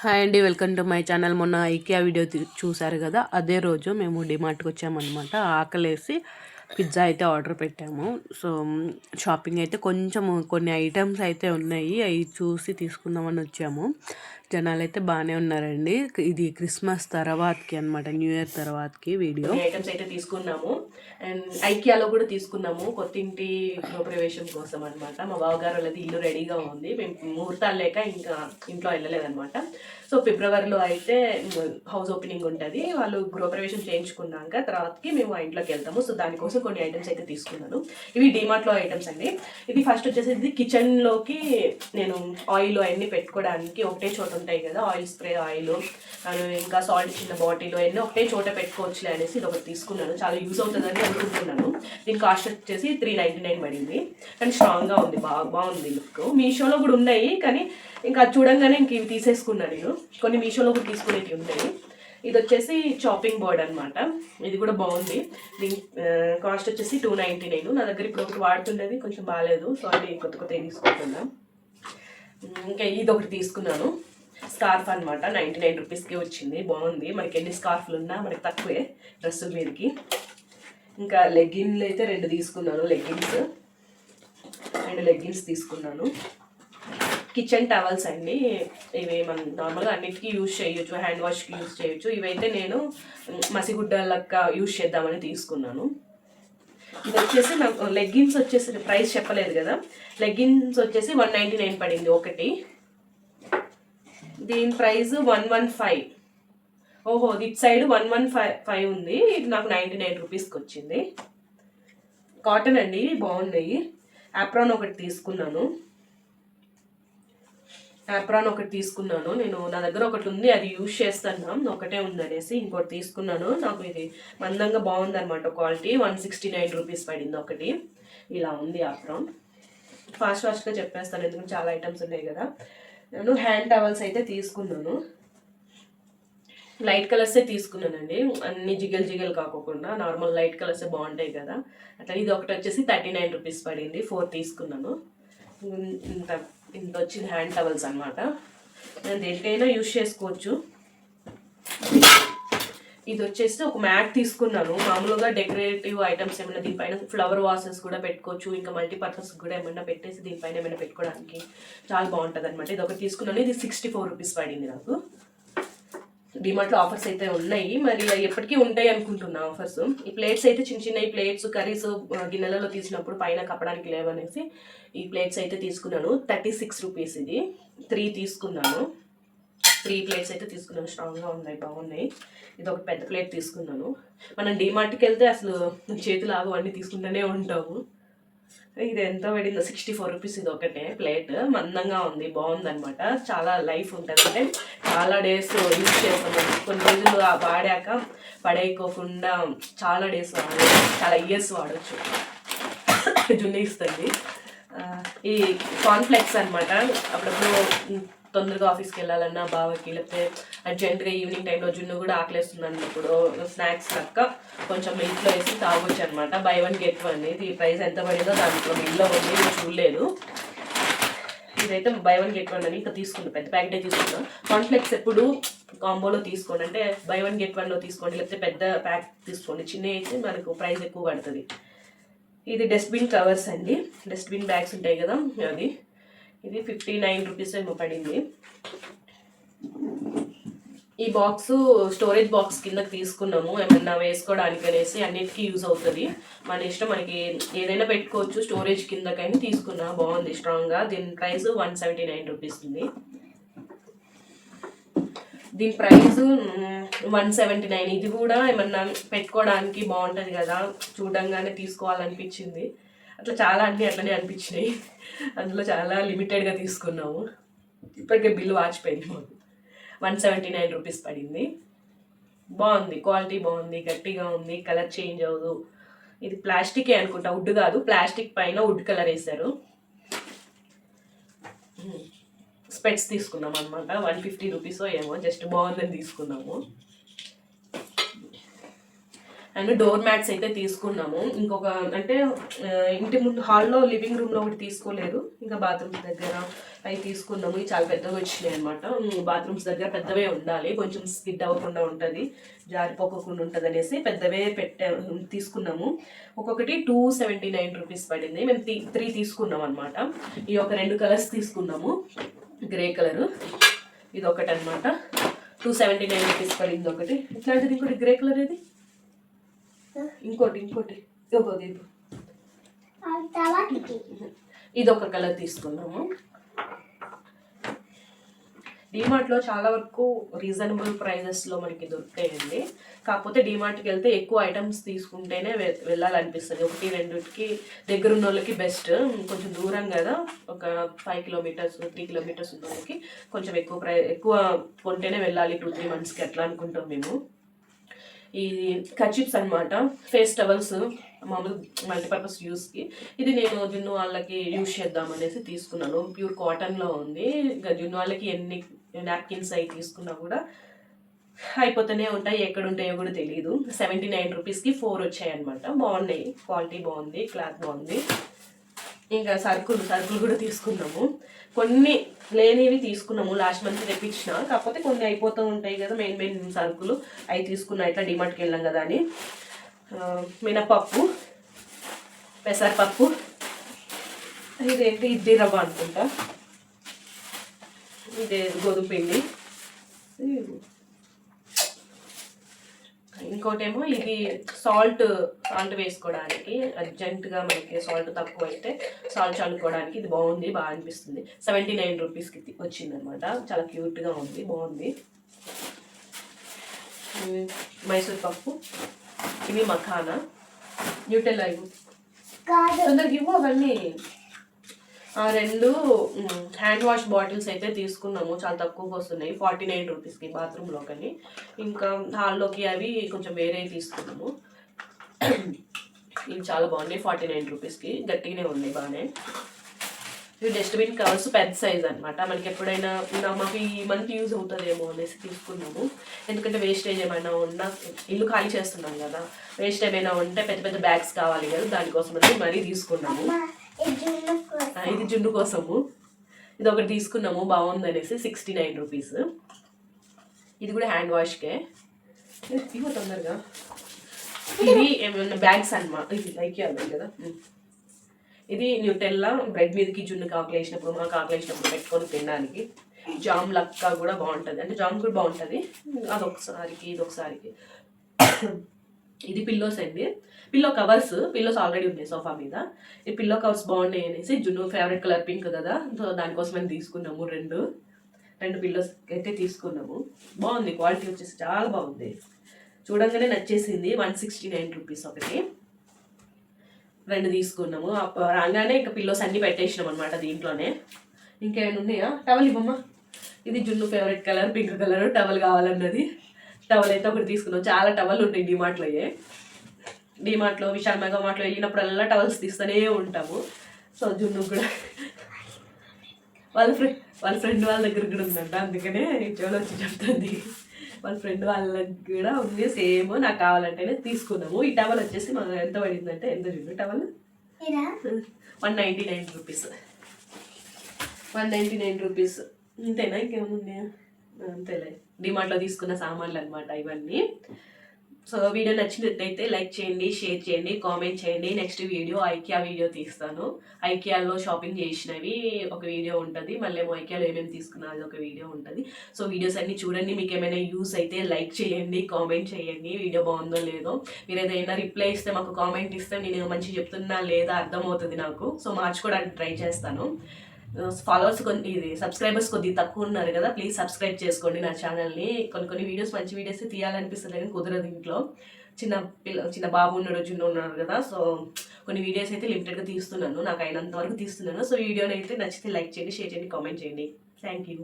Hi అండి welcome to my channel. మొన్న IKEA video చూసారు చూశారు కదా అదే రోజు మేము డిమార్ట్కి వచ్చామన్నమాట. ఆకలేసి పిజ్జా అయితే ఆర్డర్ పెట్టాము. సో షాపింగ్ అయితే కొంచెం కొన్ని ఐటమ్స్ అయితే ఉన్నాయి అవి చూసి తీసుకుందామని వచ్చాము. జనాలు అయితే బాగానే ఉన్నారండి. ఇది క్రిస్మస్ తర్వాతకి అనమాట న్యూ ఇయర్ తర్వాతకి వీడియో. ఐటమ్స్ అయితే తీసుకున్నాము. అండ్ ఐకియాలో కూడా తీసుకున్నాము కొత్త ఇంటి గృహప్రవేశం కోసం అనమాట మా బావగారు వాళ్ళది ఇల్లు రెడీగా ఉంది. మేము ముహూర్తాలు లేక ఇంకా ఇంట్లో వెళ్ళలేదనమాట సో ఫిబ్రవరిలో అయితే హౌస్ ఓపెనింగ్ ఉంటుంది. వాళ్ళు గృహప్రవేశం చేయించుకున్నాక తర్వాతకి మేము ఆ ఇంట్లోకి వెళ్తాము. సో దానికోసం కొన్ని ఐటమ్స్ అయితే తీసుకున్నాను. ఇవి డిమార్ట్లో ఐటమ్స్ అండి. ఇది ఫస్ట్ వచ్చేసి ఇది కిచెన్లోకి నేను ఆయిల్ అవన్నీ పెట్టుకోవడానికి ఒకటే చోట ఉంటాయి కదా ఆయిల్ స్ప్రే ఆయిల్ ఇంకా సాల్ట్ చిన్న బాటిల్ ఎన్నో ఒకటే చోట పెట్టుకోవచ్చులే అనేసి ఇది ఒకటి తీసుకున్నాను. చాలా యూజ్ అవుతుందని అనుకుంటున్నాను. దీని కాస్ట్ వచ్చేసి త్రీ నైంటీ నైన్ పడింది. కానీ స్ట్రాంగ్గా ఉంది బాగా బాగుంది లుక్ మీషోలో కూడా ఉన్నాయి కానీ ఇంకా అది చూడంగానే ఇంక ఇవి తీసేసుకున్నాను నేను. కొన్ని మీషోలో కూడా తీసుకునేవి ఉన్నాయి ఇది వచ్చేసి చాపింగ్ బోర్డ్ అనమాట ఇది కూడా బాగుంది. దీని కాస్ట్ వచ్చేసి టూ నైంటీ నైన్ నా దగ్గర ఇప్పుడు ఒకటి వాడుతున్నది కొంచెం బాగాలేదు సో అది కొత్త కొత్త తీసుకుంటున్నాను ఇంకా ఇది ఒకటి తీసుకున్నాను. స్కార్ఫ్ అనమాట నైంటీ నైన్ రూపీస్కి వచ్చింది. బాగుంది. మనకి ఎన్ని స్కార్ఫ్లు ఉన్నా మనకి తక్కువే డ్రెస్సుల మీదకి. ఇంకా లెగ్గిన్లు అయితే రెండు తీసుకున్నాను. లెగ్గిన్స్ రెండు లెగ్గిన్స్ తీసుకున్నాను. కిచెన్ టవల్స్ అండి. ఇవి మనం నార్మల్గా అన్నిటికీ యూజ్ చేయొచ్చు. హ్యాండ్ వాష్కి యూజ్ చేయొచ్చు. ఇవైతే నేను మసిగుడ్డ లెక్క యూజ్ చేద్దామని తీసుకున్నాను. ఇది వచ్చేసి నాకు లెగ్గిన్స్ వచ్చేసి ప్రైస్ చెప్పలేదు కదా. లెగ్గిన్స్ వచ్చేసి వన్ నైంటీ నైన్ పడింది ఒకటి. దీని ప్రైస్ వన్ వన్ ఫైవ్. ఓహో it side one one five five ఉంది. ఇది నాకు నైంటీ నైన్ రూపీస్కి వచ్చింది. కాటన్ అండి బాగున్నాయి. యాప్రాన్ ఒకటి తీసుకున్నాను. యాప్రాన్ ఒకటి తీసుకున్నాను. నేను నా దగ్గర ఒకటి ఉంది అది యూజ్ చేస్తాను ఒకటే ఉంది అనేసి ఇంకోటి తీసుకున్నాను. నాకు ఇది మందంగా బాగుందన్నమాట quality one sixty nine rupees పడింది ఒకటి. ఇలా ఉంది ఆప్రాన్ ఫాస్ట్ ఫాస్ట్గా చెప్పేస్తాను ఎందుకంటే చాలా ఐటమ్స్ ఉన్నాయి కదా. నేను హ్యాండ్ టవల్స్ అయితే తీసుకున్నాను. లైట్ కలర్సే తీసుకున్నానండి. అన్ని జిగల్ జిగల్ కాకోకుండా నార్మల్ లైట్ కలర్సే బాగుంటాయి కదా. అట్లా ఇది ఒకటి వచ్చేసి థర్టీ నైన్ రూపీస్ పడింది. ఫోర్ తీసుకున్నాను. ఇంత ఇంత వచ్చింది హ్యాండ్ టవల్స్ అనమాట నేను దేనికైనా యూజ్ చేసుకోవచ్చు. ఇది వచ్చేసి ఒక మ్యాట్ తీసుకున్నాను. మామూలుగా డెకరేటివ్ ఐటమ్స్ ఏమైనా దీనిపైన ఫ్లవర్ వాసెస్ కూడా పెట్టుకోవచ్చు. ఇంకా మల్టీపర్పస్ కూడా ఏమైనా పెట్టేసి దీనిపైన ఏమైనా పెట్టుకోవడానికి చాలా బాగుంటుంది అనమాట ఇది ఒకటి తీసుకున్నాను. ఇది సిక్స్టీ ఫోర్ రూపీస్ పడింది నాకు. డిమార్ట్లో ఆఫర్స్ అయితే ఉన్నాయి. మరి ఎప్పటికీ ఉంటాయి అనుకుంటున్నా ఆఫర్స్ ఈ ప్లేట్స్ అయితే చిన్న చిన్న ఈ ప్లేట్స్ కర్రీస్ గిన్నెలలో తీసినప్పుడు పైన కప్పడానికి లేవనేసి ఈ ప్లేట్స్ అయితే తీసుకున్నాను. థర్టీ సిక్స్ రూపీస్ ఇది. త్రీ తీసుకున్నాను. త్రీ ప్లేట్స్ అయితే తీసుకున్నాను స్ట్రాంగ్గా ఉన్నాయి బాగున్నాయి. ఇది ఒక పెద్ద ప్లేట్ తీసుకున్నాను. మనం డిమార్ట్కి వెళ్తే అసలు చేతులు ఆగు అన్నీ తీసుకుంటూనే ఉంటాము. ఇది ఎంత పడిందో సిక్స్టీ ఫోర్ రూపీస్ ఇది ఒకటే ప్లేట్. మందంగా ఉంది బాగుందనమాట చాలా లైఫ్ ఉంటుంది. అంటే చాలా డేస్ యూజ్ చేస్తాము కొన్ని రోజులు వాడాక పడేయకోకుండా చాలా డేస్ వాడచ్చు చాలా ఇయర్స్ వాడచ్చు. జున్ను ఇస్తుంది. ఈ కాన్ఫ్లెక్స్ అనమాట అప్పుడప్పుడు తొందరగా ఆఫీస్కి వెళ్ళాలన్నా బావకి లేకపోతే అర్జెంట్గా ఈవినింగ్ టైంలో జున్ను కూడా ఆకలేస్తుంది అన్నప్పుడు స్నాక్స్ లెక్క కొంచెం మిల్క్లో వేసి తాగొచ్చు అనమాట బై వన్ గెట్ వన్. ఇది ప్రైస్ ఎంత పడిందో దాంట్లో మిల్లో ఉంది చూడలేదు. ఇదైతే బై వన్ గెట్ వన్ అని ఇంకా తీసుకున్నాను పెద్ద ప్యాకెటే తీసుకున్నాను కాన్ఫ్లెక్స్ ఎప్పుడు కాంబోలో తీసుకోండి. అంటే బై వన్ గెట్ వన్లో తీసుకోండి లేకపోతే పెద్ద ప్యాక్ తీసుకోండి. చిన్న అయితే మనకు ప్రైస్ ఎక్కువ పడుతుంది. ఇది డస్ట్బిన్ కవర్స్ అండి. డస్ట్బిన్ బ్యాగ్స్ ఉంటాయి కదా అది ఇది ఫిఫ్టీ నైన్ రూపీస్ ఏమో పడింది. ఈ బాక్స్ స్టోరేజ్ బాక్స్ కింద తీసుకున్నాము. ఏమన్నా వేసుకోవడానికి అనేసి అన్నిటికీ యూజ్ అవుతుంది. మన ఇష్టం మనకి ఏదైనా పెట్టుకోవచ్చు స్టోరేజ్ కిందకైనా తీసుకున్నా బాగుంది స్ట్రాంగ్గా. దీని price one seventy nine rupees ఉంది. దీని ప్రైస్ వన్ సెవెంటీ నైన్. ఇది కూడా ఏమన్నా పెట్టుకోవడానికి బాగుంటుంది కదా చూడంగానే తీసుకోవాలనిపించింది. అట్లా చాలా అన్నీ అట్లనే అనిపించినాయి. అందులో చాలా లిమిటెడ్గా తీసుకున్నాము. ఇప్పటికే బిల్లు వాచిపోయింది మాకు. వన్ సెవెంటీ నైన్ రూపీస్ పడింది. బాగుంది క్వాలిటీ బాగుంది గట్టిగా ఉంది కలర్ చేంజ్ అవ్వదు. ఇది ప్లాస్టికే అనుకుంటా వుడ్ కాదు ప్లాస్టిక్ పైన వుడ్ కలర్ వేశారు. స్పెట్స్ తీసుకున్నాం అనమాట వన్ ఫిఫ్టీ రూపీస్ ఏమో జస్ట్ బాగుందని తీసుకున్నాము. అండ్ డోర్ మ్యాట్స్ అయితే తీసుకున్నాము. ఇంకొక అంటే ఇంటి ముందు హాల్లో లివింగ్ రూమ్లో ఒకటి తీసుకోలేదు. ఇంకా బాత్రూమ్స్ దగ్గర అవి తీసుకున్నాము. ఇవి చాలా పెద్దగా వచ్చినాయి అనమాట బాత్రూమ్స్ దగ్గర పెద్దవే ఉండాలి. కొంచెం స్కిడ్ అవ్వకుండా ఉంటుంది. జారిపోకుండా ఉంటుంది అనేసి పెద్దవే పెట్టా తీసుకున్నాము. ఒక్కొక్కటి టూ సెవెంటీ నైన్ రూపీస్ పడింది. మేము త్రీ త్రీ తీసుకున్నాం అనమాట ఈ ఒక రెండు కలర్స్ తీసుకున్నాము. Grey colour. ఇది ఒకటి అనమాట టూ సెవెంటీ నైన్ రూపీస్ పడింది ఒకటి. ఇట్లాంటిది ఇంకోటి గ్రే కలర్ ఇది ఇంకోటి ఇంకోటి. ఇంకోటి ఇది. ఇది. ఒక కలర్ తీసుకున్నాము డిమార్ట్లో చాలా వరకు రీజనబుల్ ప్రైజెస్లో మనకి దొరుకుతాయండి. కాకపోతే డిమార్ట్కి వెళ్తే ఎక్కువ ఐటమ్స్ తీసుకుంటేనే వెళ్ళాలనిపిస్తుంది. ఒకటి రెండుకి దగ్గర ఉన్న వాళ్ళకి బెస్ట్ కొంచెం దూరం కదా. ఒక ఫైవ్ కిలోమీటర్స్ త్రీ కిలోమీటర్స్ ఉన్న వాళ్ళకి కొంచెం ఎక్కువ ప్రై ఎక్కువ కొంటేనే వెళ్ళాలి. టూ త్రీ మంత్స్కి అట్లా అనుకుంటాం మేము. ఈ కచిప్స్ అన్నమాట. ఫేస్ టవల్స్ మామూలు మల్టీపర్పస్ యూస్కి ఇది నేను జున్ను వాళ్ళకి యూస్ చేద్దాం అనేసి తీసుకున్నాను. ప్యూర్ కాటన్లో ఉంది. ఇంకా జున్ను వాళ్ళకి ఎన్ని నాప్కిన్స్ అవి తీసుకున్నా కూడా అయిపోతూనే ఉంటాయి. ఎక్కడ ఉంటాయో కూడా తెలియదు సెవెంటీ నైన్ రూపీస్కి ఫోర్ వచ్చాయి అనమాట బాగున్నాయి. క్వాలిటీ బాగుంది. క్లాత్ బాగుంది. ఇంకా సరుకులు సరుకులు కూడా తీసుకున్నాము. కొన్ని లేనివి తీసుకున్నాము. లాస్ట్ మంత్ తెప్పించిన. కాకపోతే కొన్ని అయిపోతూ ఉంటాయి కదా మెయిన్ మెయిన్ సరుకులు. అవి తీసుకున్నా ఇట్లా డిమార్ట్కి వెళ్ళాం కదా అని. మినపప్పు పెసరపప్పు. ఇదేంటి? ఇడ్లీ రవ్వ అనుకుంటా. ఇదే గోధుమ పిండి. ఇంకోటేమో ఇది సాల్ట్ సాల్ట్ వేసుకోవడానికి అర్జెంటుగా మనకి సాల్ట్ తక్కువ అయితే సాల్ట్ చల్లుకోవడానికి ఇది బాగుంది బాగా అనిపిస్తుంది. సెవెంటీ నైన్ రూపీస్కి వచ్చింది అనమాట చాలా క్యూట్గా ఉంది బాగుంది. మైసూర్ పప్పు ఇవి మఖానా. న్యూటెల్ ఇవ్వు. తొందరగా ఇవ్వు అవన్నీ రెండు హ్యాండ్ వాష్ బాటిల్స్ అయితే తీసుకున్నాము. చాలా తక్కువకి వస్తున్నాయి. ఫార్టీ నైన్ రూపీస్కి బాత్రూంలోకని ఇంకా హాల్లోకి అవి కొంచెం వేరే తీసుకున్నాము. ఇవి చాలా బాగున్నాయి. ఫార్టీ నైన్ రూపీస్కి గట్టిగానే ఉన్నాయి బాగానే ఇవి డస్ట్బిన్ కవర్స్ పెద్ద సైజ్ అనమాట మనకి ఎప్పుడైనా మాకు ఈ మంత్ యూజ్ అవుతుందేమో అనేసి తీసుకున్నాము. ఎందుకంటే వేస్టేజ్ ఏమైనా ఉన్నా ఇల్లు ఖాళీ చేస్తున్నాం కదా. వేస్ట్ ఏమైనా ఉంటే పెద్ద పెద్ద బ్యాగ్స్ కావాలి కదా. దానికోసం అని మరీ తీసుకున్నాము. ఇది జున్ను కోసము. ఇది ఒకటి తీసుకున్నాము బాగుంది అనేసి సిక్స్టీ నైన్ రూపీస్ ఇది కూడా హ్యాండ్ వాష్కే ఇవ్వ తొందరగా. ఇది ఏమైనా బ్యాగ్స్ అన్నమాట ఇది లైక్ అవ్వాలి కదా. ఇది న్యూటెల్లా బ్రెడ్ మీదకి జున్ను కాకలేసినప్పుడు మా మాకు ఆకలి పెట్టుకొని తినడానికి. జామ్ లక్క కూడా బాగుంటుంది. అంటే జామ్ కూడా బాగుంటుంది. అదొకసారికి ఇది ఒకసారికి ఇది పిల్లోస్ అండి. పిల్లో కవర్స్ పిల్లోస్ ఆల్రెడీ ఉన్నాయి సోఫా మీద. ఈ పిల్లో కవర్స్ బాగున్నాయి అనేసి జున్ను ఫేవరెట్ కలర్ పింక్ కదా సో దానికోసం మేము తీసుకున్నాము రెండు. రెండు పిల్లోస్ అయితే తీసుకున్నాము. బాగుంది క్వాలిటీ వచ్చేసి చాలా బాగుంది. చూడంగానే నచ్చేసింది వన్ సిక్స్టీ నైన్ రూపీస్ ఒకటి. రెండు తీసుకున్నాము. రాగానే ఇంకా పిల్లోస్ అన్ని పెట్టేసినాం అనమాట దీంట్లోనే. ఇంకేమైనా ఉన్నాయా? టవల్ ఇవ్వమ్మా. ఇది జున్ను favourite colour pink colour towel కావాలన్నది. టవల్ అయితే ఒకటి తీసుకున్నాం. చాలా టవల్ ఉంటాయి డిమార్ట్లో అయ్యే డిమార్ట్లో విశాల్ మెగా మార్ట్లో వెళ్ళినప్పుడల్లా టవల్స్ తీస్తూనే ఉంటాము. సో జున్ను కూడా వాళ్ళ ఫ్రెండ్ వాళ్ళ ఫ్రెండ్ వాళ్ళ దగ్గర కూడా ఉందంట. అందుకనే చెవులు వచ్చి చెప్తుంది. వాళ్ళ ఫ్రెండ్ వాళ్ళకి కూడా ఉంది. సేమ్ నాకు కావాలంటేనే తీసుకున్నాము. ఈ టవల్ వచ్చేసి మనం ఎంత పడిందంటే ఎంత జున్ను towel one ninety nine rupees. One ninety nine rupees. ఇంతేనా? ఉన్నాయా అంతేలే. డిమార్ట్లో తీసుకున్న సామాన్లు అనమాట ఇవన్నీ. సో వీడియో నచ్చినట్లయితే లైక్ చేయండి షేర్ చేయండి కామెంట్ చేయండి. నెక్స్ట్ వీడియో ఐకియా వీడియో తీస్తాను. ఐకియాలో షాపింగ్ చేసినవి ఒక వీడియో ఉంటుంది. మళ్ళీ ఏమో ఐకియాలో ఏమేమి తీసుకున్నా అది ఒక వీడియో ఉంటుంది. సో వీడియోస్ అన్ని చూడండి. మీకు ఏమైనా యూస్ అయితే లైక్ చేయండి కామెంట్ చేయండి. వీడియో బాగుందో లేదో. మీరు ఏదైనా రిప్లై ఇస్తే మాకు కామెంట్ ఇస్తే నేను మంచి చెప్తున్నా లేదా అర్థమవుతుంది నాకు. సో మార్చుకోవడానికి ట్రై చేస్తాను. ఫాలోవర్స్ కొన్ని ఇది సబ్స్క్రైబర్స్ కొద్దిగా తక్కువ ఉన్నారు కదా ప్లీజ్ సబ్స్క్రైబ్ చేసుకోండి నా ఛానల్ని కొన్ని కొన్ని వీడియోస్ మంచి వీడియోస్ తీయాలనిపిస్తుంది కానీ కుదరదు ఇంట్లో. చిన్న పిల్ల చిన్న బాబు ఉన్నాడు చిన్న ఉన్నాడు కదా సో కొన్ని వీడియోస్ అయితే లిమిటెడ్గా తీస్తున్నాను. నాకు అయినంత వరకు తీస్తున్నాను. సో వీడియోని అయితే నచ్చితే లైక్ చేయండి షేర్ చేయండి కామెంట్ చేయండి. Thank you